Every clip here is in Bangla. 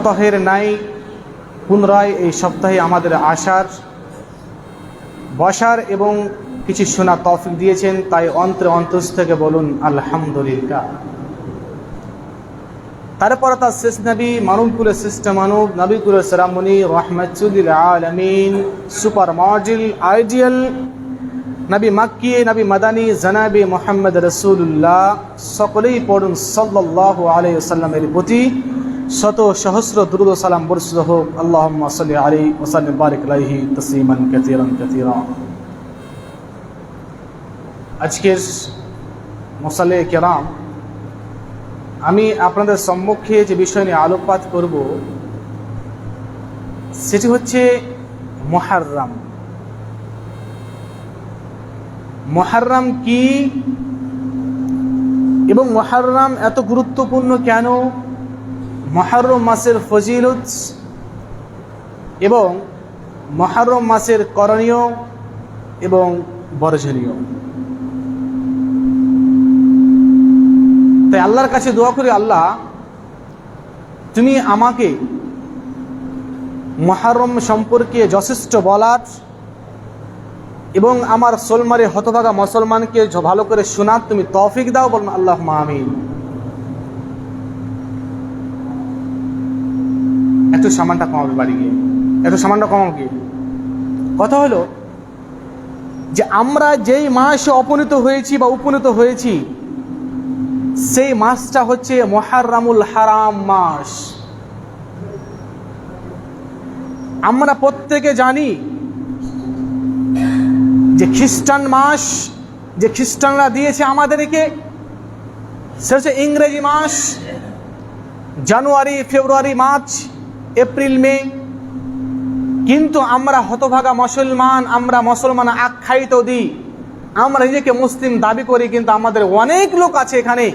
সপ্তাহের নাই, পুনরায় এই সপ্তাহে আমাদের আসার বসার এবং কিছু শোনা তফিক দিয়েছেন, তাই অন্তরে অন্তস থেকে বলুন, আলহামদুলিল্লাহ। তারপর তার শেষ নবী মানবকুলের শ্রেষ্ঠ মানব নবীকুলের সেরামনি রহমতুল্লিল আলমিন, সুপার মডেল, আইডিয়াল, নবী মাক্কি, নবী মাদানী, জানাবি মোহাম্মদ রসুল্লাহ সকলেই পড়ুন সাল্লাহ আলাইসাল্লামের প্রতি। শত সহস্র দুরুদ সালাম বর্ষিত হোক। আল্লাহ সাল্লি আলী ওসাল্লাম বারিক আলাইহি তসলিমান কাতিরান কাতিরা আজকের মোসালে কেরাম, আমি আপনাদের সম্মুখে যে বিষয় নিয়ে আলোকপাত করব, সেটি হচ্ছে মহারম মহারম কি এবং মহারম এত গুরুত্বপূর্ণ কেন? মহারম মাসের ফজিলত এবং মহারম মাসের করণীয় এবং বর্জনীয়। তাই আল্লাহর কাছে দোয়া করি, আল্লাহ, তুমি আমাকে মহারম সম্পর্কে যথেষ্ট বলার এবং আমার সোলমারে হতভাগা মুসলমানকে ভালো করে শোনার তুমি তৌফিক দাও, বলুন আল্লাহ আমিন। একটু সামানটা কমাবে বাড়ি গিয়ে। একটু সামানটা কমাও গিয়ে। কথা হলো যে আমরা যেই মাসে অপনীত হয়েছি বা উপনীত হয়েছি, সেই মাসটা হচ্ছে মহারামুল হারাম মাস। আমরা প্রত্যেকে জানি যে খ্রিস্টান মাস, যে খ্রিস্টানরা দিয়েছে আমাদেরকে সে হচ্ছে ইংরেজি মাস, জানুয়ারি, ফেব্রুয়ারি, মার্চ। এপ্রিল, মে। কিন্তু আমরা হতভাগা মুসলমান, আমরা মুসলমান আখ্যায়িত দিই আমরা নিজেকে মুসলিম দাবি করি, কিন্তু আমাদের অনেক লোক আছে এখানে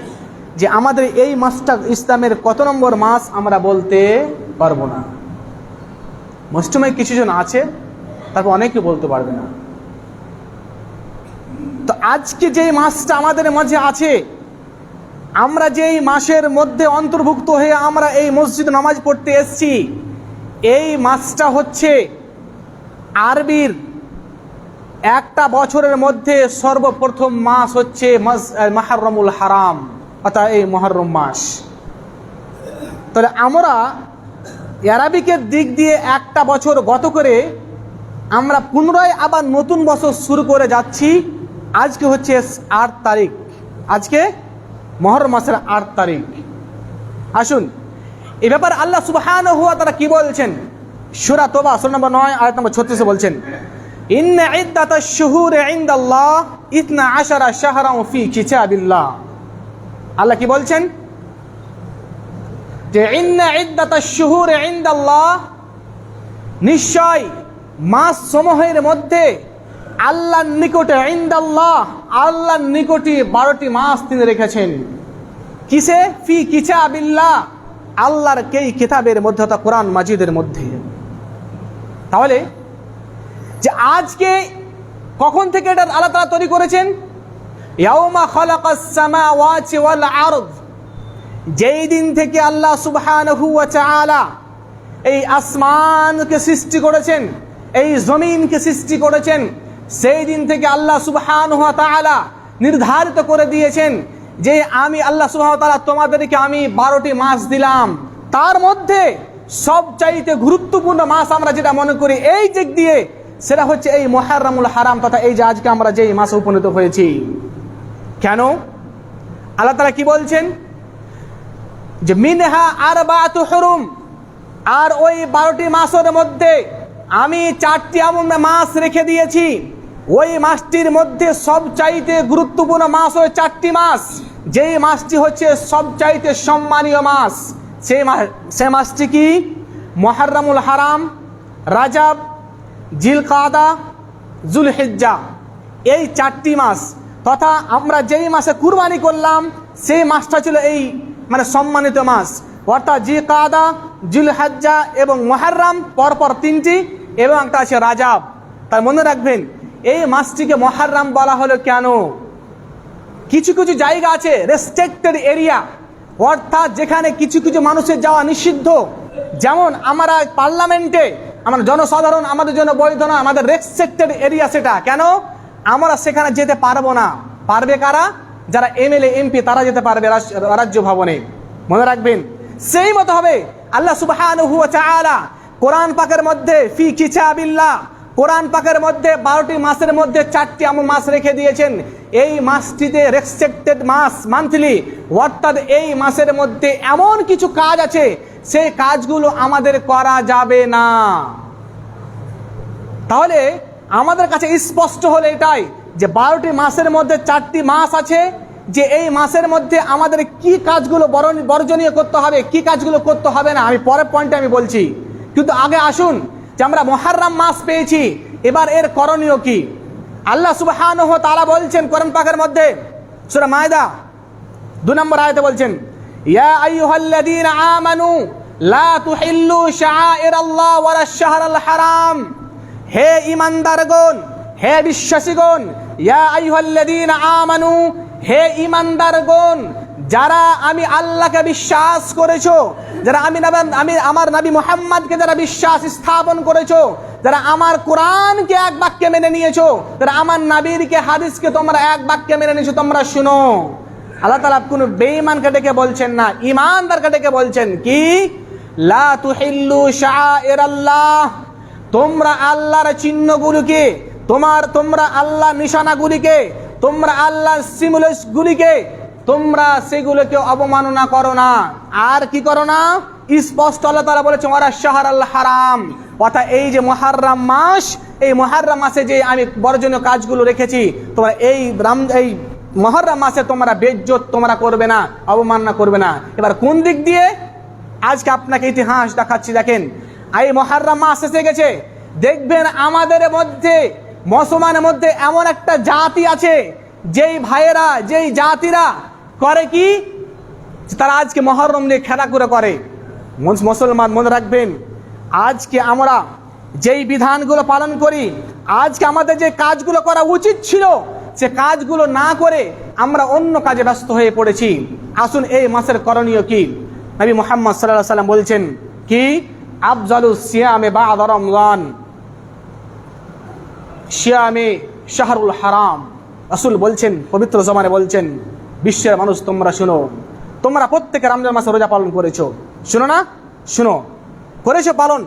যে আমাদের এই মাসটা ইসলামের কত নম্বর মাস আমরা বলতে পারব না। মুসলিমে কিছুজন আছে, তারপর অনেকে বলতে পারবে না। তো আজকে যে মাসটা আমাদের মাঝে আছে আমরা যেই মাসের মধ্যে অন্তর্ভুক্ত হয়ে আমরা এই মসজিদ নামাজ পড়তে এসছি, এই মাসটা হচ্ছে আরবির একটা বছরের মধ্যে সর্বপ্রথম মাস হচ্ছে মাহারমুল হারাম, অর্থাৎ এই মহরম মাস। তাহলে আমরা অ্যারাবিকের দিক দিয়ে একটা বছর গত করে আমরা পুনরায় আবার নতুন বছর শুরু করে যাচ্ছি। আজকে হচ্ছে আট তারিখ। আজকে মহরম মাসের আট তারিখ। আসুন, এ ব্যাপারে আল্লাহ সুবহান হুয়া তারা কি বলছেন? সুরা তোবা সুর নম্বর নয়, আয়াত নম্বর ছত্রিশে বলছেন, ইন্ন ইদ্দাত শুহুর ইনদাল্লাহ ইতনা আশারা শাহরা ফি কিতাবিল্লাহ। আল্লাহ কি বলছেন? যে ইন্ন ইদ্দাত শুহুর ইনদাল্লাহ নিশ্চয় মাস সমূহের মধ্যে আল্লাহর নিকটে ইন্দাল্লাহ, আল্লাহর নিকটে বারোটি মাস তিনি রেখেছেন। কিসে? ফি কিতাবিল্লাহ, আল্লাহর কেই কিতাবের মধ্যে অর্থাৎ কোরআন মাজিদের মধ্যে। তাহলে, যে আজকে কখন থেকে এটা আল্লাহ তালা তৈরি করেছেন? ইয়াউমা খালাকাস সামাওয়াতি ওয়াল আরদ। যেই দিন থেকে আল্লাহ সুবহানাহু ওয়া তাআলা এই আসমানকে সৃষ্টি করেছেন, এই জমিনকে সৃষ্টি করেছেন সেই দিন থেকে আল্লাহ সুবহান নির্ধারিত করে দিয়েছেন যে আমি আল্লাহ ওয়া তোমাদেরকে আমি বারোটি মাস দিলাম। তার মধ্যে সবচাইতে গুরুত্বপূর্ণ মাস আমরা যেটা মনে করি এই দিক দিয়ে, সেটা হচ্ছে এই মহারামুল হারাম তথা এই যে আজকে আমরা যেই মাসে উপনীত হয়েছি। কেন? আল্লাহ তালা কি বলছেন? যে মিনহা আর হরুম, আর ওই বারোটি মাসের মধ্যে আমি চারটি এমন মাস রেখে দিয়েছি। ওই মাসটির মধ্যে সবচাইতে গুরুত্বপূর্ণ মাস ওই চারটি মাস। যেই মাসটি হচ্ছে সবচাইতে সম্মানীয় মাস, সেই মাস সে মাসটি কি? মহারামুল হারাম, রাজাব জিল কাদা জুল এই চারটি মাস। তথা আমরা যেই মাসে কুরবানি করলাম, সেই মাসটা ছিল এই মানে সম্মানিত মাস। অর্থাৎ জি কাদা জুল হাজ্জা এবং মহারাম পরপর তিনটি এবং একটা আছে রাজাব। তাই মনে রাখবেন এই মাসটিকে মহারাম বলা হলো কেন? কিছু কিছু জায়গা আছে রেস্ট্রিক্টেড এরিয়া অর্থাৎ যেখানে কিছু কিছু মানুষের যাওয়া নিষিদ্ধ। যেমন আমরা পার্লামেন্টে আমরা জনসাধারণ আমাদের জন্য বৈধ না আমাদের রেস্ট্রিক্টেড এরিয়া সেটা। কেন? আমরা সেখানে যেতে পারব না। পারবে কারা? যারা এমএলএ, এমপি, তারা যেতে পারবে রাজ- রাজ্য ভবনে। মনে রাখবেন? সেই মতো হবে। আল্লাহ তাআলা কোরআন পাকের মধ্যে ফি কিতাবিল্লাহ কোরআন পাকের মধ্যে বারোটি মাসের মধ্যে চারটি এমন মাস রেখে দিয়েছেন। এই মাসটিতে রেস্ট্রিক্টেড মাস মান্থলি অর্থাৎ এই মাসের মধ্যে এমন কিছু কাজ আছে, সেই কাজগুলো আমাদের করা যাবে না। তাহলে আমাদের কাছে স্পষ্ট হলো এটাই যে বারোটি মাসের মধ্যে চারটি মাস আছে, যে এই মাসের মধ্যে আমাদের কি কাজগুলো বর্জনীয় করতে হবে, কি কাজগুলো করতে হবে না, আমি পরের পয়েন্টে আমি বলছি। কিন্তু আগে আসুন যে আমরা মহারম মাস পেয়েছি, এবার এর করণীয় কি? আল্লাহ সুবহানাহু ওয়া তাআলা বলছেন কোরআন পাকের মধ্যে, সূরা মায়দা, দু নম্বর আয়তে বলছেন, ইয়া আইয়ুহাল্লাযীনা আমানু, লা তুহিল্লু শাআইরাল্লাহ ওয়ালা শাহরাল হারাম। হে ঈমানদারগণ, হে বিশ্বাসীগণ, ইয়া আইয়ুহাল্লাযীনা আমানু, হে ঈমানদারগণ যারা আমি আল্লাহকে বিশ্বাস করেছ, যারা আমি আমি আমার নবী মুহাম্মদকে যারা বিশ্বাস স্থাপন করেছ, যারা আমার কোরআনকে এক বাক্যে মেনে নিয়েছো, যারা আমার নবীরকে, হাদিসকে তোমরা এক বাক্যে মেনে নিয়েছো, তোমরা শুনো। আল্লাহ তালা কোন বেঈমানকে ডেকে বলছেন না ইমানদারকে ডেকে বলছেন কি? লা তুহিল্লু শাআইরাল্লাহ, তোমরা আল্লাহর চিহ্নগুলিকে, তোমার, তোমরা আল্লাহ নিশানাগুলিকে, তোমরা আল্লাহর সিমুলেস গুলিকে তোমরা সেগুলোকে অবমাননা করো না। আর কি করো না? স্পষ্ট আল্লাহ তালা বলেছে ওরা শাহর আল্লাহ হারাম। অর্থাৎ এই যে মহারম মাস, এই মহারম মাসে যে আমি বর্জনীয় কাজগুলো রেখেছি, তোমরা এই রাম, এই মহরম মাসে তোমরা বেজ্জত, তোমরা করবে না, অবমাননা করবে না। এবার কোন দিক দিয়ে? আজকে আপনাকে ইতিহাস দেখাচ্ছি, দেখেন। এই মহারম মাস এসে গেছে। দেখবেন আমাদের মধ্যে, মুসলমানের মধ্যে এমন একটা জাতি আছে, যেই ভাইয়েরা, যেই জাতিরা করে কি? তারা আজকে মহরম নিয়ে খেলা করে। মুসলমান মনে রাখবেন, আজকে আমরা যেই বিধানগুলো পালন করি, আজকে আমাদের যে কাজগুলো করা উচিত ছিল, সে কাজগুলো না করে আমরা অন্য কাজে ব্যস্ত হয়ে পড়েছি। আসুন এই মাসের করণীয় কি? নবী মোহাম্মদ সাল্লাহ সাল্লাম বলছেন, কি? আফজালু সিয়ামে বা রমজান। শিয়ামে শাহরুল হারাম। রাসুল বলছেন, পবিত্র জমানে বলছেন বিশ্বের মানুষ তোমরা শুনো। তোমরা প্রত্যেকে রমজান মাসে রোজা পালন করেছ। শুনো না? শুনো। করেছ পালন।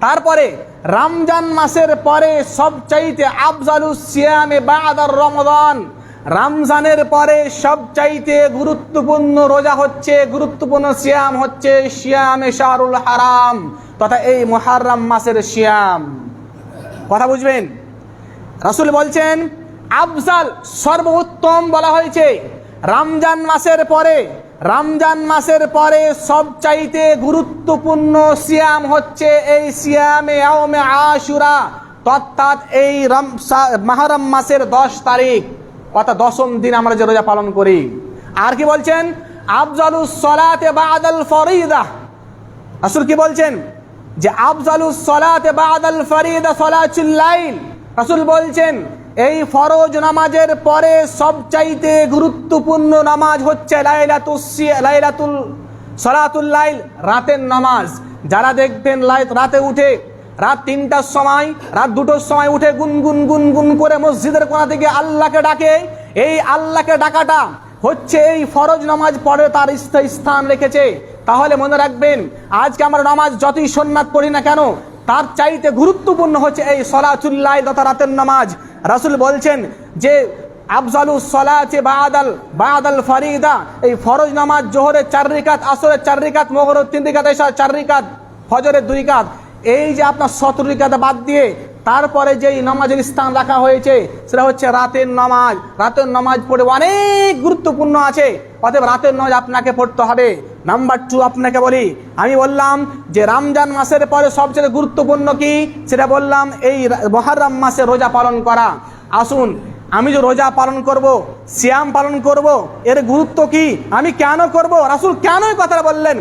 তারপরে রমজান মাসের পরে সবচাইতে আফজালু সিয়ামে বাদার রমজান। রমজানের পরে সবচাইতে গুরুত্বপূর্ণ রোজা হচ্ছে, গুরুত্বপূর্ণ সিয়াম হচ্ছে শিয়ামে শাহরুল হারাম তথা এই মুহাররম মাসের শিয়াম কথা বুঝবেন? রাসুল বলছেন, আফজাল সর্বোত্তম বলা হয়েছে। রমজান মাসের পরে, রমজান মাসের পরে সবচাইতে গুরুত্বপূর্ণ সিয়াম হচ্ছে এই সিয়ামে আওমে আশুরা, অর্থাৎ এই রম মাহরম মাসের দশ তারিখ, অর্থাৎ দশম দিন আমরা যে রোজা পালন করি। আর কি বলছেন? আফজালুস সলাতে বাদাল ফরিদা। রাসূল কি বলছেন? যে আফজালুস সলাতে বাদাল ফরিদা সলাতুল লাইল। রাসূল বলছেন এই ফরজ নামাজের পরে সবচাইতে গুরুত্বপূর্ণ নামাজ হচ্ছে লাইলাতুল লাইল, রাতের নামাজ। যারা দেখবেন রাতে উঠে, রাত তিনটার সময়, রাত দুটোর সময় উঠে গুনগুন গুনগুন করে মসজিদের কোনা থেকে আল্লাহকে ডাকে। এই আল্লাহকে ডাকাটা হচ্ছে এই ফরজ নামাজ পড়ে তার স্থান রেখেছে। তাহলে মনে রাখবেন, আজকে আমরা নামাজ যতই সন্ন্যাত পড়ি না কেন তার চাইতে গুরুত্বপূর্ণ হচ্ছে এই সলাচুল্লাহ তথা রাতের নামাজ। রাসুল বলছেন যে, আফজালু সলাচে বাদাল বাদাল ফরিদা, এই ফরজ নামাজ জোহরের চার রিকাত, আসরের চার মোহরের তিন রিকাত এসা চার রিকাত, ফজরের দুই কাত এই যে আপনার সতেরো বাদ দিয়ে তারপরে যেই নামাজের স্থান রাখা হয়েছে, সেটা হচ্ছে রাতের নামাজ। রাতের নামাজ পড়ে অনেক গুরুত্বপূর্ণ আছে। অতএব রাতের নামাজ আপনাকে পড়তে হবে। নাম্বার টু আপনাকে বলি, আমি বললাম যে রমজান মাসের পরে সবচেয়ে গুরুত্বপূর্ণ কি? সেটা বললাম এই মহারাম মাসে রোজা পালন করা। আসুন আমি যে রোজা পালন করব শ্যাম পালন করব, এর গুরুত্ব কি? আমি কেন করব? রাসুল কেন কথাটা বললেন?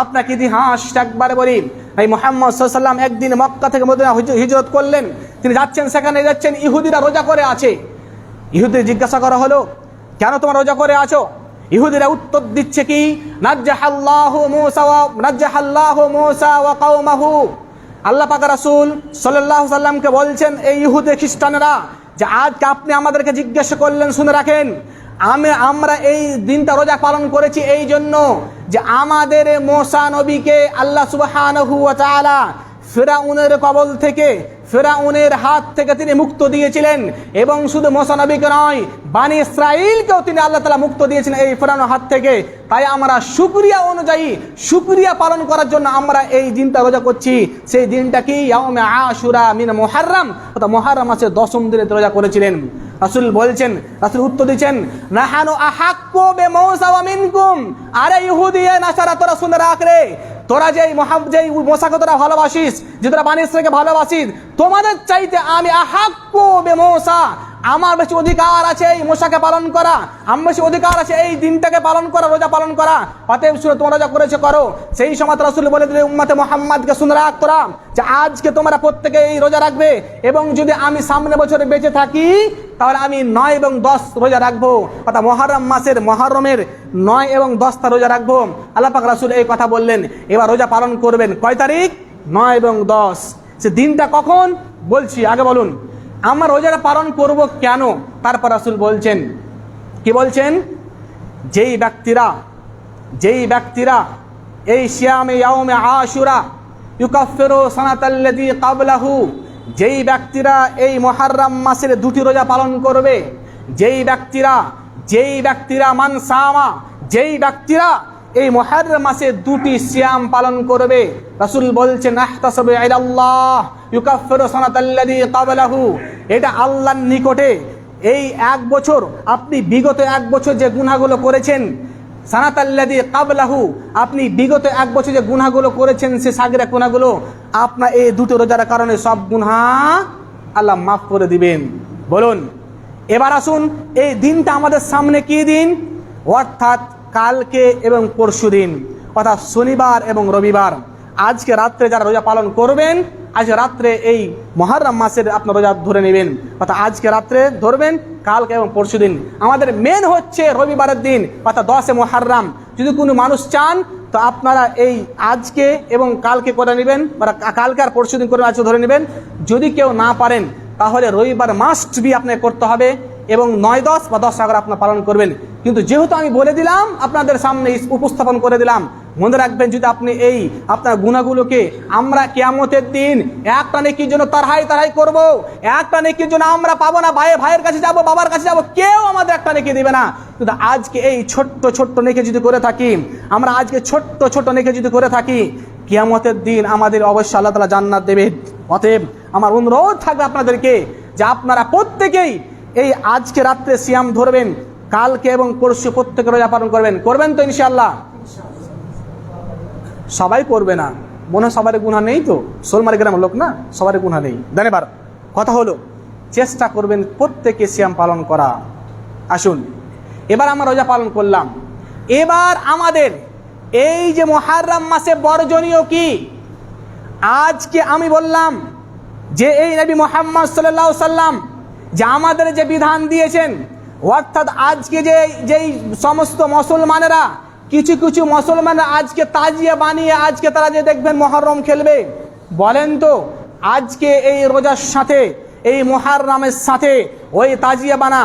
আপনাকে ইতিহাস একবারে বলি। এই মোহাম্মদ সাল্লাম একদিন মক্কা থেকে মদিনা হিজরত করলেন। তিনি যাচ্ছেন, সেখানে যাচ্ছেন, ইহুদিরা রোজা করে আছে। ইহুদি জিজ্ঞাসা করা হলো, কেন তোমার রোজা করে আছো? ইহুদিরা উত্তর দিচ্ছে কি? আল্লাহ পাক রাসূল সাল্লাল্লাহু সাল্লামকে বলছেন, এই ইহুদে খ্রিস্টানরা যে আজকে আপনি আমাদেরকে জিজ্ঞাসা করলেন, শুনে রাখেন, আমি, আমরা এই দিনটা রোজা পালন করেছি এই জন্য যে আমাদের মোসা নবীকে আল্লাহ সুবাহ ফেরাউনের কবল থেকে, ফেরাউনের হাত থেকে তিনি মুক্ত দিয়েছিলেন। এবং শুধু মোসানবীকে নয়, বানি ইসরাইলকেও তিনি আল্লাহ তালা মুক্ত দিয়েছিলেন এই ফেরাউনের হাত থেকে। তাই আমরা শুক্রিয়া অনুযায়ী, শুক্রিয়া পালন করার জন্য আমরা এই দিনটা রোজা করছি। সেই দিনটা কি? আশুরা মিন মুহাররম, অর্থাৎ মুহাররম মাসের দশম দিনে রোজা করেছিলেন। রাসূল বলছেন, রাসুল উত্তর দিচ্ছেন নাহানো আহাক্কু বিমূসা ওয়া মিনকুম। আরে ইহুদিয়া নাসারা, তোরা শুনে রাখ রে। তোরা যেই মহাব যেই মশাকে তোরা ভালোবাসিস, যে তোরা বানিসকে ভালোবাসিস, তোমাদের চাইতে আমি আহাক্কু বেমোসা আমার বেশি অধিকার আছে এই মশাকে পালন করা। আমার বেশি অধিকার আছে এই দিনটাকে পালন করা, রোজা পালন করা। অতএব শুনে তোমরা রোজা করেছে করো। সেই সময় রাসূল বলে দিলে উম্মতে মোহাম্মদকে শুনে রাখ তোরা যে আজকে তোমরা প্রত্যেকে এই রোজা রাখবে এবং যদি আমি সামনে বছরে বেঁচে থাকি, তাহলে আমি নয় এবং দশ রোজা রাখব। অর্থাৎ মহারম মাসের মহারমের নয় এবং দশটা রোজা রাখব। আল্লাহ রাসুল এই কথা বললেন। এবার রোজা পালন করবেন কয় তারিখ? নয় এবং দশ। সে দিনটা কখন? বলছি, আগে বলুন। আমরা রোজাটা পালন করব কেন? তারপর রাসূল বলছেন, কি বলছেন? যেই ব্যক্তিরা যেই ব্যক্তিরা এই শিয়ামে ইয়াউমে আশুরা ইউকাফিরু সানাতাল্লাযী ক্বাবলাহু, যেই ব্যক্তিরা এই মুহররম মাসের দুটি রোজা পালন করবে, যেই ব্যক্তিরা যেই ব্যক্তিরা মান সামা, যেই ব্যক্তিরা এই মুহররম মাসে দুটি সিয়াম পালন করবে। রাসূল বলছেন এটা আল্লাহর নিকটে এই এক বছর, আপনি বিগত এক বছর যে গুনাহগুলো করেছেন সানাতাল্লাদি কাবলাহু আপনি বিগত এক বছর যে গুনাহগুলো করেছেন, সে সাগরে গুনাহগুলো আপনার এই দুটো রোজার কারণে সব গুনহা আল্লাহ মাফ করে দিবেন। বলুন, এবার আসুন, এই দিনটা আমাদের সামনে কি দিন? অর্থাৎ কালকে এবং পরশু দিন, অর্থাৎ শনিবার এবং রবিবার। আজকে রাত্রে যারা রোজা পালন করবেন আজ রাত্রে এই মহারম মাসের আপনার রোজা ধরে নেবেন। অর্থাৎ আজকে রাত্রে ধরবেন, কালকে এবং পরশু দিন। আমাদের মেন হচ্ছে রবিবারের দিন, অর্থাৎ দশে মহারম। যদি কোনো মানুষ চান, তো আপনারা এই আজকে এবং কালকে করে নেবেন বা কালকে আর পরশু দিন করে আজকে ধরে নেবেন। যদি কেউ না পারেন, তাহলে রবিবার মাস্ট বি আপনাকে করতে হবে। এবং নয় দশ বা দশ এগারো আপনার পালন করবেন। কিন্তু যেহেতু আমি বলে দিলাম, আপনাদের সামনে উপস্থাপন করে দিলাম, মনে রাখবেন যদি আপনি এই আপনার গুণাগুলোকে আমরা কেয়ামতের দিন একটা নেকির জন্য তারহাই তারহাই করব, একটা নেকির জন্য আমরা পাবো না ভাই ভাইয়ের কাছে যাব, বাবার কাছে যাব, কেউ আমাদের একটা নেকি দিবে না। কিন্তু আজকে এই ছোট্ট ছোট্ট নেকে যদি করে থাকি, আমরা আজকে ছোট্ট ছোট্ট নেকে যদি করে থাকি, কিয়ামতের দিন আমাদের অবশ্যই আল্লাহ তালা জান্নাত দেবে। অতএব আমার অনুরোধ থাকবে আপনাদেরকে যে আপনারা প্রত্যেকেই এই আজকে রাত্রে সিয়াম ধরবেন, কালকে এবং পরশু প্রত্যেকে রোজা পালন করবেন। করবেন তো ইনশাআল্লাহ? সবাই করবে না। মনে হয় সবার গুণা নেই তো? সোলমারি গ্রামের লোক না? সবার গুণা নেই। এবার, কথা হলো, চেষ্টা করবেন প্রত্যেকে সিয়াম পালন করা। আসুন, এবার আমরা রোজা পালন করলাম। এবার আমাদের এই যে মহারাম মাসে বর্জনীয় কি? আজকে আমি বললাম যে এই নবী মোহাম্মদ সাল্লাহ সাল্লাম যে আমাদের যে বিধান দিয়েছেন, অর্থাৎ আজকে যে, যেই সমস্ত মুসলমানেরা, কিছু কিছু মুসলমানরা আজকে তাজিয়া বানিয়ে আজকে তারা যে দেখবেন মহরম খেলবে, বলেন তো, আজকে এই রোজার সাথে, এই মহারমের সাথে ওই তাজিয়া বানা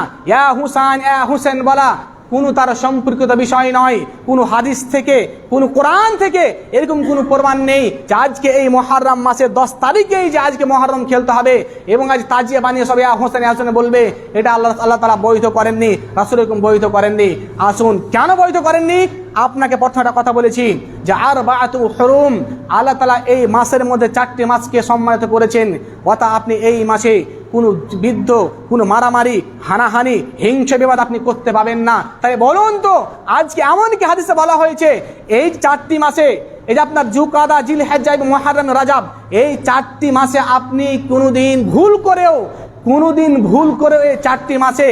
হুসান হুসেন বলা কোনো তার সম্পর্কিত বিষয় নয়, কোনো হাদিস থেকে, কোন কোরআন থেকে এরকম কোনো প্রমাণ নেই যে আজকে এই মহারম মাসের দশ তারিখেই যে আজকে মহারম খেলতে হবে এবং আজ তাজিয়া বানিয়ে সবাই হোসেন হাসনে বলবে, এটা আল্লাহ আল্লাহ তালা বৈধ করেননি রাসুল বৈধ করেননি। আসুন, কেন বৈধ করেননি? আপনাকে প্রথম একটা কথা বলেছি যে আর বাতু হরুম, আল্লাহ তালা এই মাসের মধ্যে চারটি মাসকে সম্মানিত করেছেন। অর্থাৎ আপনি এই মাসে কোনো বৃদ্ধ, কোনো মারামারি, হানাহানি, হিংসা বিবাদ আপনি করতে পাবেন না। তাই বলুন তো, আজকে এমন কি হাদিসে বলা হয়েছে, এই চারটি মাসে, এই যে আপনার জুকাদা জিল হেজাইব মহারাম রাজাব, এই চারটি মাসে আপনি কোনোদিন ভুল করেও, কোনোদিন ভুল করেও এই চারটি মাসে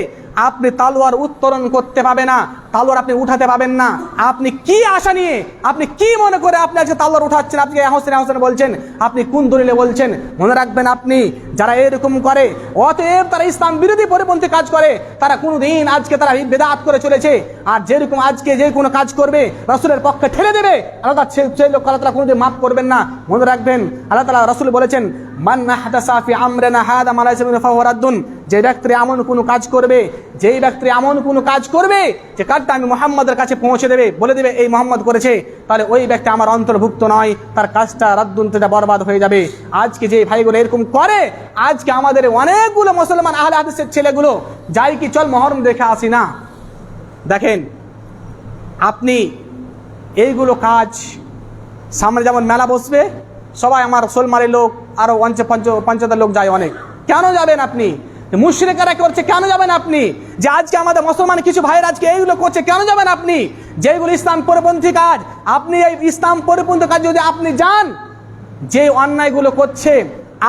আপনি তালোয়ার উত্তোলন করতে পাবে না, তালোয়ার আপনি উঠাতে পাবেন না। আপনি কি আশা নিয়ে, আপনি কি মনে করে আপনি আজকে তালোয়ার উঠাচ্ছেন? আপনি হোসেন হোসেন বলছেন, আপনি কোন দলিলে বলছেন? মনে রাখবেন আপনি, যারা এরকম করে, অতএব তারা ইসলাম বিরোধী পরিপন্থী কাজ করে, তারা কোনো দিন আজকে তারা বেদাত করে চলেছে। আর যেরকম আজকে যে কোনো কাজ করবে, রসুলের পক্ষে ঠেলে দেবে, আল্লাহ সেই লোক আল্লাহ তালা কোনোদিন মাফ করবেন না। মনে রাখবেন, আল্লাহ তালা রসুল বলেছেন মান আহদাসা ফি আমরিনা হাদা মা লাইসা রাদ্দুন। যে ব্যক্তি এমন কোনো কাজ করবে, যেই ব্যক্তি এমন কোনো কাজ করবে, যে কাজটা আমি মোহাম্মদের কাছে পৌঁছে দেবে, বলে দেবে, এই মোহাম্মদ করেছে তাহলে ওই ব্যক্তি আমার অন্তর্ভুক্ত নয়, তার কাজটা রাদ্দুন থেকে বরবাদ হয়ে যাবে। আজকে যে ভাইগুলো এরকম করে, আজকে আমাদের অনেকগুলো মুসলমান আহলে হাদিসের ছেলেগুলো, যাই কি চল মহরম দেখে আসি না? দেখেন, আপনি এইগুলো কাজ সামনে যেমন মেলা বসবে সবাই আমার সোলমারি লোক, আরও পঞ্চ পঞ্চ পঞ্চায়েতের লোক যায় অনেক। কেন যাবেন আপনি? মুশ্রিকেরা করছে কেন যাবেন আপনি? যে আজকে আমাদের মুসলমান কিছু ভাইয়ের আজকে এইগুলো করছে, কেন যাবেন আপনি? যেগুলো ইসলাম পরিপন্থী কাজ, আপনি এই ইসলাম পরিপন্থী কাজ যদি আপনি যান, যে অন্যায়গুলো করছে,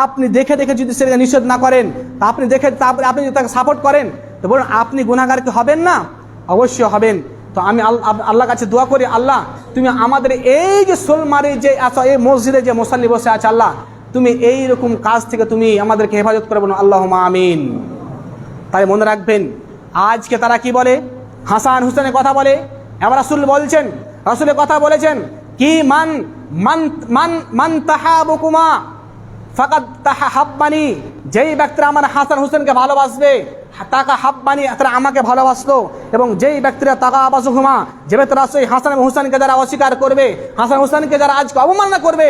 আপনি দেখে দেখে যদি সেটাকে নিষেধ না করেন, আপনি দেখে তারপরে আপনি যদি তাকে সাপোর্ট করেন, তো বলুন, আপনি গুণাগার কি হবেন না? অবশ্যই হবেন। তো আমি আল- আব- কাছে দোয়া করি, আল্লাহ, তুমি আমাদের এই যে সোলমারি যে এই মসজিদে যে মোসাল্লি বসে আছে, আল্লাহ, তুমি এই রকম কাজ থেকে তুমি আমাদেরকে হেফাজত করে বলুন আল্লাহ আমিন। তাই মনে রাখবেন, আজকে তারা কি বলে? হাসান হুসেনের কথা বলে। এবার রাসুল বলছেন, রাসুলের কথা বলেছেন, কি মান মান মান মান তাহাবুকুমা, ফাকাদ তাহা হাব্বানি যেই ব্যক্তিরা আমার হাসান হুসেনকে ভালোবাসবে তাকা হাব্বানি, তারা আমাকে ভালোবাসলো। এবং যেই ব্যক্তিরা তাকা আবাস হুমা যে ব্যক্তিরা সেই হাসান হুসেনকে যারা অস্বীকার করবে, হাসান হুসেনকে যারা আজকে অবমাননা করবে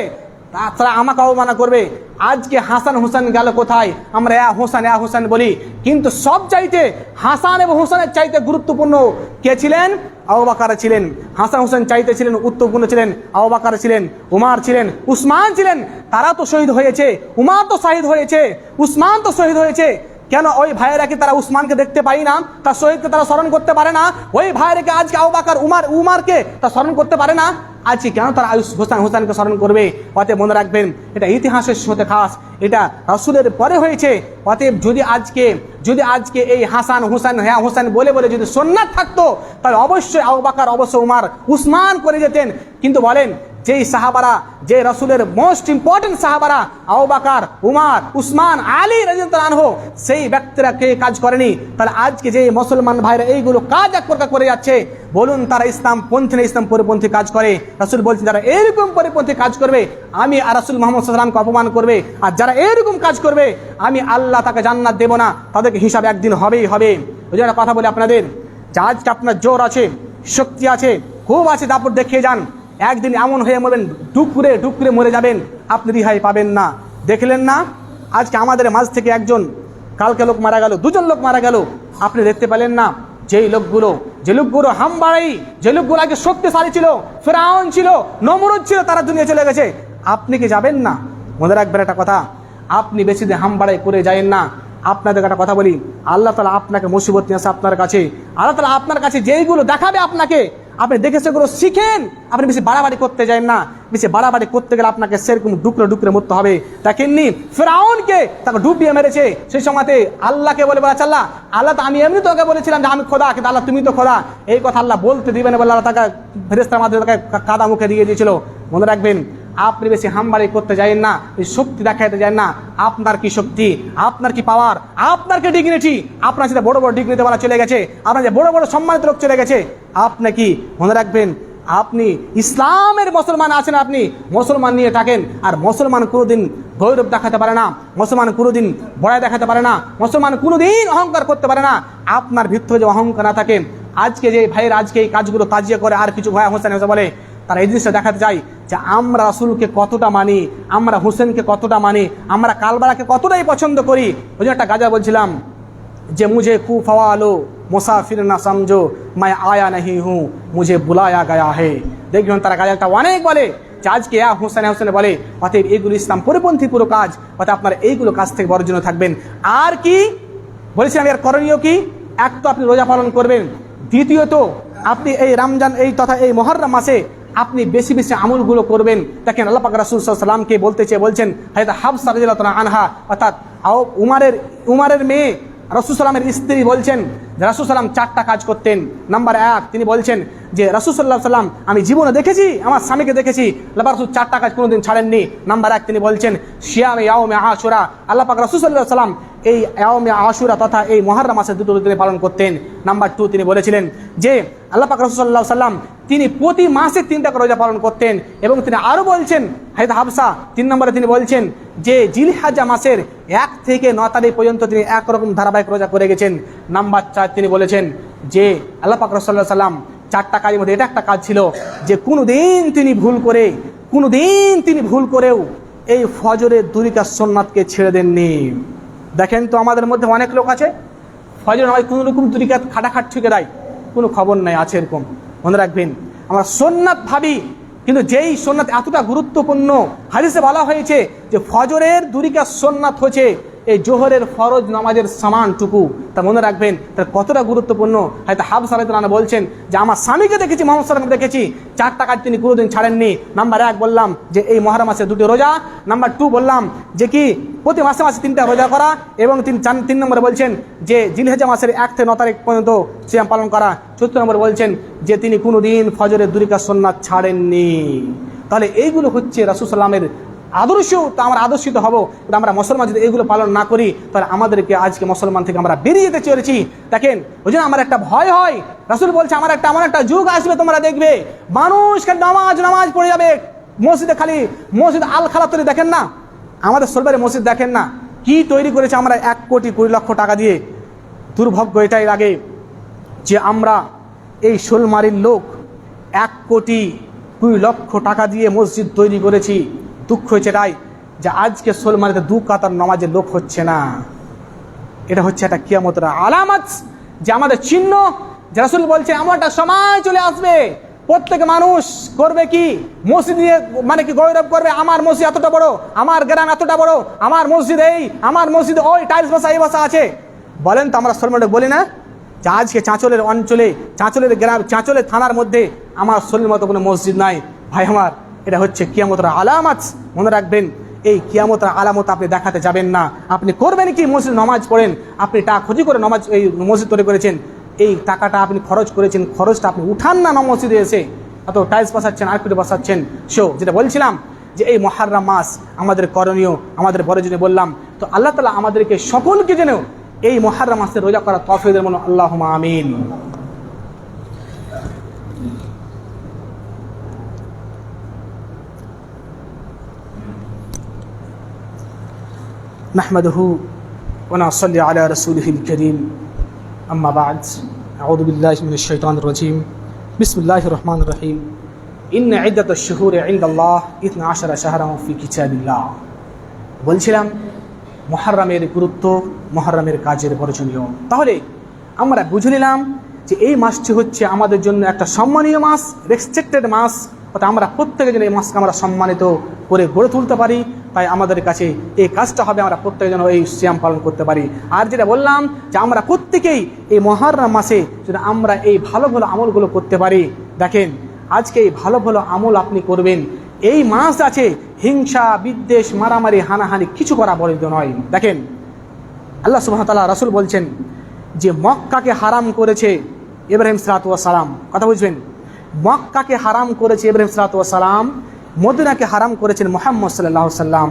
তারা আমাকে অবমাননা করবে। আজকে হাসান হুসেন গেল কোথায়? আমরা এ হোসেন এ হোসেন বলি। কিন্তু সব চাইতে হাসান এবং হোসেনের চাইতে গুরুত্বপূর্ণ কে ছিলেন? আবাকার ছিলেন। হাসান হোসেন চাইতে ছিলেন উত্তরপূর্ণ ছিলেন আবাকার ছিলেন, উমার ছিলেন, উসমান ছিলেন। তারা তো শহীদ হয়েছে, উমার তো শহীদ হয়েছে, উসমান তো শহীদ হয়েছে। কেন ওই ভাইয়েরা কি তারা উসমানকে দেখতে পাই না? তার শহীদকে তারা স্মরণ করতে পারে না? ওই ভাইয়েরাকে আজকে আবাকার উমার, উমারকে তা স্মরণ করতে পারে না? আজকে কেন তারা আয়ুষ হোসেন হোসেনকে স্মরণ করবে? অতএব মনে রাখবেন, এটা ইতিহাসের সাথে খাস, এটা রাসুলের পরে হয়েছে। অতএব যদি আজকে যদি আজকে এই হাসান হুসান হ্যাঁ হোসেন বলে বলে যদি সন্ন্যাত থাকতো, তাহলে অবশ্যই আবাকার অবশ্য উমার উসমান করে যেতেন। কিন্তু বলেন যেই সাহাবারা, যে রসুলের মোস্ট ইম্পর্টেন্ট সাহাবারা আবাকার উমার, উসমান, আলী রাজিয়াল্লাহু আনহু, সেই ব্যক্তিরা কে কাজ করেনি? তাহলে আজকে যে মুসলমান ভাইরা এইগুলো কাজ এক প্রকার করে যাচ্ছে, বলুন তারা ইসলাম পন্থী না ইসলাম পরিপন্থী কাজ করে? রাসুল বলছেন, যারা এরকম পরিপন্থী কাজ করবে, আমি আর রাসুল মোহাম্মদ সাল্লামকে অপমান করবে, আর যারা এরকম কাজ করবে, আমি আল্লাহ তাকে জান্নাত দেব না, তাদেরকে হিসাব একদিন হবেই হবে। ওই জন্য কথা বলি আপনাদের, যে আজকে আপনার জোর আছে, শক্তি আছে, খুব আছে, তারপর দেখিয়ে যান। একদিন এমন হয়ে মরবেন ডুকরে ডুকরে মরে যাবেন। আপনি রিহাই পাবেন না। দেখলেন না? আজকে আমাদের মাঝ থেকে একজন, কালকে লোক মারা গেল, দুজন লোক মারা গেল। আপনি দেখতে পেলেন না? যেই লোকগুলো, যে লোকগুলো হামবাড়াই, যে লোকগুলো আগে শক্তিশালী ছিল, ফেরাউন ছিল, নমরুদ ছিল, তারা দুনিয়া চলে গেছে। আপনি কি যাবেন না? মনে রাখবেন একটা কথা, আপনি বেশি দিন হামবাড়াই করে যায়েন না। আপনাদের একটা কথা বলি, আল্লাহ তালা আপনাকে মুসিবত নিয়ে আসে আপনার কাছে। আল্লাহ তালা আপনার কাছে যেইগুলো দেখাবে আপনাকে আপনি দেখে সেগুলো শিখেন? আপনি বেশি বাড়াবাড়ি করতে যান না। বেশি বাড়াবাড়ি করতে গেলে আপনাকে সেরকম ডুকরে ডুকরে মরতে হবে। দেখেননি? ফেরাউনকে তাকে ডুবিয়ে মেরেছে। সেই সময়তে আল্লাহকে বলে, বলা আল্লাহ আল্লাহ তো আমি এমনি তোকে বলেছিলাম যে আমি খোদা, কিন্তু আল্লাহ তুমি তো খোদা। এই কথা আল্লাহ বলতে দিবেন বলে আল্লাহ তাকে ফেরেস্তার মাধ্যমে তাকে কাদা মুখে দিয়ে দিয়েছিল। মনে রাখবেন আপনি বেশি হামবাড়ি করতে যাবেন না শক্তি দেখাইতে যান না। আপনার কি শক্তি? আপনার কি পাওয়ার আপনার কি ডিগনিটি আপনার সাথে বড় বড় ডিগ্রিতে বলা চলে গেছে। আপনার যে বড় বড় সম্মানিত লোক চলে গেছে। আপনি কি মনে রাখবেন, আপনি ইসলামের মুসলমান আছেন আপনি, মুসলমান নিয়ে থাকেন, আর মুসলমান কোনোদিন গৌরব দেখাতে পারে না, মুসলমান কোনোদিন বড়াই দেখাতে পারে না, মুসলমান কোনোদিন অহংকার করতে পারে না। আপনার ভিতরে যে অহংকার না থাকে, আজকে যে ভাইয়ের আজকে এই কাজগুলো তাজিয়া করে আর কিছু ভাই হোসেন বলে তারা এই জিনিসটা দেখাতে চাই যে আমরা রাসুলকে কতটা মানি, আমরা হোসেনকে কতটা মানি, আমরা কালবালাকে কতটাই পছন্দ করি। ওই জন্য একটা গাজা বলছিলাম যে, মুঝে কুফাওয়া আলো মোসাফির না সমঝো মাই আয়া নাহি হুঁ, মুঝে বুলায়া গায়া হে। দেখবেন তারা গাজাটা অনেক বলে, যে আজকে আ হোসেন হোসেন বলে, অতএব এইগুলো ইসলাম পরিপন্থী পুরো কাজ অর্থাৎ আপনারা এইগুলো কাজ থেকে বর্জন থাকবেন। আর কি? বলেছিলাম, এর করণীয় কি? এক তো আপনি রোজা পালন করবেন, দ্বিতীয়ত আপনি এই রমজান, এই তথা এই মহরম মাসে আপনি বেশি বেশি আমলগুলো করবেন। তাকে আল্লাহ পাক রাসুল সাল্লামকে বলতে চেয়ে বলছেন হয়তো হাফ রাদিয়াল্লাহু আনহা অর্থাৎ উমারের উমারের মেয়ে রসুল সালামের স্ত্রী বলছেন, রাসুল সাল্লাম চারটা কাজ করতেন। নাম্বার এক, তিনি বলছেন যে রাসুল সাল্লাহ সাল্লাম আমি জীবনে দেখেছি, আমার স্বামীকে দেখেছি। আল্লাহ রাসুল চারটা কাজ কোনোদিন ছাড়েননি। নাম্বার এক, তিনি বলছেন শিয়ামে ইয়াওমে আশুরা। আল্লাহ পাক রাসুল সাল্লাহ সাল্লাম এই ইয়াওমে আশুরা তথা এই মহারম মাসের দুটো তিনি পালন করতেন। নাম্বার টু তিনি বলেছিলেন যে, আল্লাহ পাক রাসুল সাল্লাহ সাল্লাম তিনি প্রতি মাসে তিনটা রোজা পালন করতেন এবং তিনি আরও বলছেন হাইদ হাবসা তিন নম্বরে তিনি বলছেন যে জিলহাজা মাসের এক থেকে ন তারিখ পর্যন্ত তিনি একরকম ধারাবাহিক রোজা করে গেছেন। নাম্বার চার, তিনি বলেছেন যে, আল্লাহ পাক রসাল্লাহ সাল্লাম চারটা কাজের মধ্যে এটা একটা কাজ ছিল যে কোনো দিন তিনি ভুল করে কোনো দিন তিনি ভুল করেও এই ফজরের দুরিকা সোননাথকে ছেড়ে দেননি। দেখেন তো আমাদের মধ্যে অনেক লোক আছে ফজর নামাজ কোনো রকম দুরিকা খাটাখাট ঠুকে দেয়, কোনো খবর নাই, আছে এরকম। মনে রাখবেন, আমরা সোননাথ ভাবি, কিন্তু যেই সোননাথ এতটা গুরুত্বপূর্ণ, হাদিসে বলা হয়েছে যে ফজরের দুরিকা সোননাথ হচ্ছে এই জোহরের ফরজ নামাজের সামানটুকু। তা মনে রাখবেন, তার কতটা গুরুত্বপূর্ণ? হয়তো হাব সালাইতানা বলছেন যে, আমার স্বামীকে দেখেছি, মোহাম্মদ সালামকে দেখেছি। চার কাজ তিনি কোনোদিন ছাড়েননি। নাম্বার এক বললাম যে, এই মহারা মাসে দুটি রোজা। নাম্বার টু বললাম যে, কি? প্রতি মাসে মাসে তিনটা রোজা করা? এবং তিনি, চার, তিন নম্বরে বলছেন যে জিলহেজা মাসের এক থেকে ন তারিখ পর্যন্ত সিয়াম পালন করা। চতুর্থ নম্বরে বলছেন যে, তিনি কোনো দিন ফজরের দুরিকা সন্ন্যাত ছাড়েননি। তাহলে এইগুলো হচ্ছে রাসুসাল্লামের আদর্শ তো আমরা আদর্শিত হব আমরা মুসলমান যদি এগুলো পালন না করি, তাহলে আমাদেরকে আজকে মুসলমান থেকে আমরা বেরিয়ে যেতে চলেছি দেখেন ওই জন্য আমার একটা ভয় হয়। রাসুল বলছে, আমার একটা আমার একটা যুগ আসবে, তোমরা দেখবে। মানুষ খালি নামাজ নামাজ পড়ে যাবে। মসজিদে খালি, মসজিদ আল খালা তৈরি দেখেন না। আমাদের সোলবারে মসজিদ দেখেন না। কি তৈরি করেছে আমরা এক কোটি কুড়ি লক্ষ টাকা দিয়ে? দুর্ভাগ্য এটাই লাগে যে আমরা এই শোলমারির লোক এক কোটি কুড়ি লক্ষ টাকা দিয়ে মসজিদ তৈরি করেছি। দুঃখ হয়েছে এটাই যে আজকে শোলমারিতে দু কাতার নমাজের লোক হচ্ছে না। এটা হচ্ছে একটা কিয়ামতের আলামত যে আমাদের চিহ্ন রাসুল বলছে আমার একটা সময় চলে আসবে। প্রত্যেক মানুষ করবে কি? মসজিদ নিয়ে মানে কি গৌরব করবে? আমার মসজিদ এতটা বড়, আমার গ্রাম এতটা বড়, আমার মসজিদ এই, আমার মসজিদ ওই, টাইলস বসা, এই বসা আছে। বলেন তো আমরা সলমানটা বলি না যে আজকে চাঁচলের অঞ্চলে, চাঁচলের গ্রাম চাঁচলের থানার মধ্যে আমার শরীর মতো কোনো মসজিদ নাই। ভাই আমার এটা হচ্ছে কিয়ামতের আলামত। মনে রাখবেন, এই কিয়ামতের আলামত আপনি দেখাতে যাবেন না। আপনি করবেন কি? মসজিদ নমাজ পড়েন। আপনি টাকা খোঁজি করে নমাজ, এই মসজিদ তৈরি করেছেন। এই টাকাটা আপনি খরচ করেছেন। খরচটা আপনি উঠান না মসজিদে এসে। অত টাইলস বসাচ্ছেন, আর কিছু বসাচ্ছেন। শো যেটা বলছিলাম যে এই মহারম মাস আমাদের করণীয়, আমাদের বড় জন্য বললাম, তো আল্লাহ তালা আমাদেরকে সকলকে যেন এই মহারম মাসে রোজা করা তফিদের মনে আল্লাহ আমিন। نحمده ونصلي على رسوله الكريم أما بعد أعوذ بالله من الشيطان الرجيم بسم الله الرحمن الرحيم إن عدة الشهور عند الله 12 شهرا في كتاب الله বলছিলাম মহারমের গুরুত্ব মহারমের কাজের বর্জনীয় তাহলে আমরা বুঝে নিলাম যে এই মাসটি হচ্ছে আমাদের জন্য একটা সম্মানীয় মাস রেসপেক্টেড মাস অর্থাৎ আমরা প্রত্যেকে যেন এই মাসকে আমরা সম্মানিত করে গড়ে তুলতে পারি তাই আমাদের কাছে এই কাজটা হবে, আমরা প্রত্যেক যেন এই শ্যাম পালন করতে পারি। আর যেটা বললাম যে আমরা প্রত্যেকেই এই মহারম মাসে যদি আমরা এই ভালো ভালো আমলগুলো করতে পারি। দেখেন, আজকে এই ভালো ভালো আমল আপনি করবেন। এই মাস আছে হিংসা, বিদ্বেষ, মারামারি, হানাহানি, কিছু করা বলিত নয়। দেখেন, আল্লাহ সুবাহতাল্লাহ রাসুল বলছেন যে মক্কাকে হারাম করেছে ইব্রাহিম সালাম। কথা বুঝবেন? মক্কাকে হারাম করেছে ইব্রাহিম সালাম মদিনাকে হারাম করেছেন মোহাম্মদ সাল্লাহ সাল্লাম।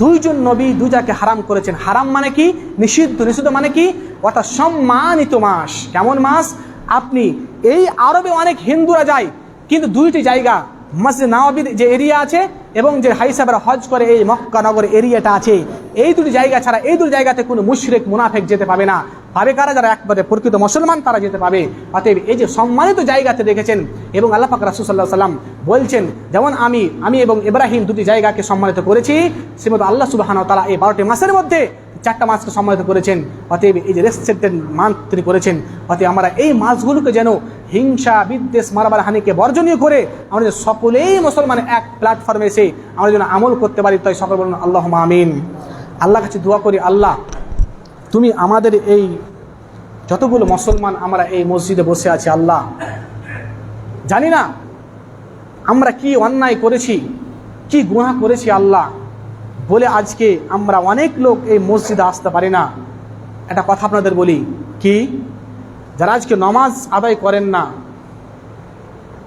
দুইজন নবী দুজাকে হারাম করেছেন। হারাম মানে কি? নিষিদ্ধ। নিষিদ্ধ মানে কি? অর্থাৎ সম্মানিত মাস। কেমন মাস? আপনি এই আরবে অনেক হিন্দুরা যায়, কিন্তু দুইটি জায়গা, মসজিদ নওয়াবির যে এরিয়া আছে এবং যে হাইসাবের হজ করে এই মক্কানগর এরিয়াটা আছে। এই দুটি জায়গা ছাড়া এই দুটি জায়গাতে কোনো মুশরিক, মুনাফেক যেতে পাবে না। পাবে কারা? যারা একবারে প্রকৃত মুসলমান, তারা যেতে পাবে। অতএব এই যে সম্মানিত জায়গাতে রেখেছেন এবং আল্লাহ পাক রাসুসাল্লাহ সাল্লাম বলছেন, যেমন আমি আমি এবং ইব্রাহিম দুটি জায়গাকে সম্মানিত করেছি শ্রীমদ আল্লাহ সুবাহান তালা এই বারোটি মাসের মধ্যে চারটা মাসকে সম্মানিত করেছেন। অতএব এই যে রেস্ট্রিক্টেড মান তিনি করেছেন, অতএব আমরা এই মাসগুলোকে যেন হিংসা, বিদ্বেষ মারাবার হানিকে বর্জনীয় করে আমরা যেন সকলেই মুসলমান এক প্ল্যাটফর্মে এসে আমরা যেন আমল করতে পারি, তাই সকল বলুন আল্লাহ আমিন। আল্লাহ কাছে দোয়া করি, আল্লাহ তুমি আমাদের এই যতগুলো মুসলমান আমরা এই মসজিদে বসে আছি, আল্লাহ। জানি না আমরা কি অন্যায় করেছি, কি গুণা করেছি আল্লাহ। বলে আজকে আমরা অনেক লোক এই মসজিদে আসতে পারি না। একটা কথা আপনাদের বলি, কি? যারা আজকে নমাজ আদায় করেন না,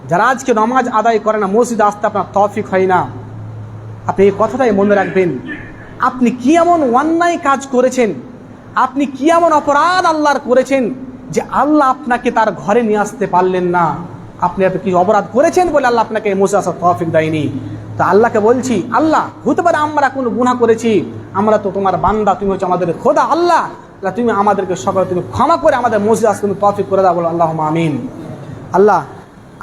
যারা আজকে নমাজ আদায় করে না, মসজিদে আসতে আপনার তফিক হয় না। আপনি এই কথাটাই মনে রাখবেন। আপনি কি এমন অন্যায় কাজ করেছেন আপনি কি এমন অপরাধ আল্লাহর করেছেন যে আল্লাহ আপনাকে তার ঘরে নিয়ে আসতে পারলেন না? আপনি এত কি অপরাধ করেছেন বলে আল্লাহ আপনাকে মসজিদ আসার তফিক দেয়নি। তো আল্লাহকে বলছি, আল্লাহ, হতে পারে আমরা কোনো গুনাহ করেছি, আমরা তো তোমার বান্দা, তুমি হচ্ছে আমাদের খোদা আল্লাহ তুমি আমাদেরকে সকলে তুমি ক্ষমা করে আমাদের মসজিদ আসতে তুমি তফিক করে দাও বলো আল্লাহ আমিন। আল্লাহ,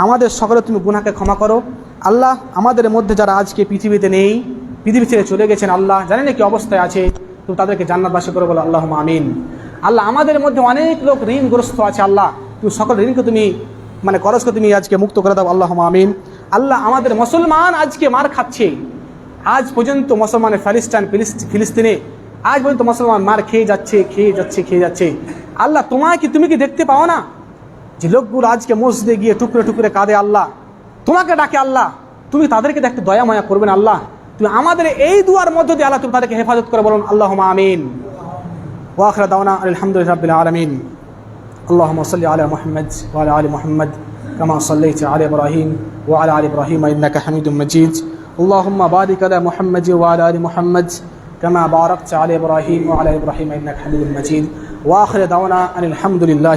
আমাদের সকলে তুমি গুনাহকে ক্ষমা করো। আল্লাহ, আমাদের মধ্যে যারা আজকে পৃথিবীতে নেই, পৃথিবী ছেড়ে চলে গেছেন আল্লাহ, জানেন কি অবস্থায় আছে? তুমি তাদেরকে জান্নাতবাসী করে বলো আল্লাহ আমিন। আল্লাহ আমাদের মধ্যে অনেক লোক ঋণগ্রস্ত আছে, আল্লাহ। তুমি সকল ঋণকে তুমি মানে করজকে তুমি আজকে মুক্ত করে দাও আল্লাহ আমিন। আল্লাহ আমাদের মুসলমান আজকে মার খাচ্ছে। আজ পর্যন্ত মুসলমানের ফিলিস্তান, ফিলিস্ত- ফিলিস্তিনে আজ পর্যন্ত মুসলমান মার খেয়ে যাচ্ছে খেয়ে যাচ্ছে খেয়ে যাচ্ছে। আল্লাহ তোমায় কি তুমি কি দেখতে পাও না? যে লোকগুলো আজকে মসজিদে গিয়ে টুকরে টুকরে কাঁদে, আল্লাহ। তোমাকে ডাকে, আল্লাহ। তুমি তাদেরকে দেখতে দয়া মায়া করবেন আল্লাহ। তুমি আমাদের এই দুয়ার মধ্য দিয়ে আল্লাহ তুমি তাদেরকে হেফাজত করে বলুন আল্লাহ আমিন ওয়াখরা দাওনা আলহামদুলিল্লাহ রাব্বিল আলামিন اللهم صل على محمد وعلى ال محمد كما صليت على ابراهيم وعلى ال ابراهيم انك حميد مجيد اللهم بارك على محمد وعلى ال محمد كما باركت على ابراهيم وعلى ابراهيم انك حميد مجيد واخر دعوانا ان الحمد لله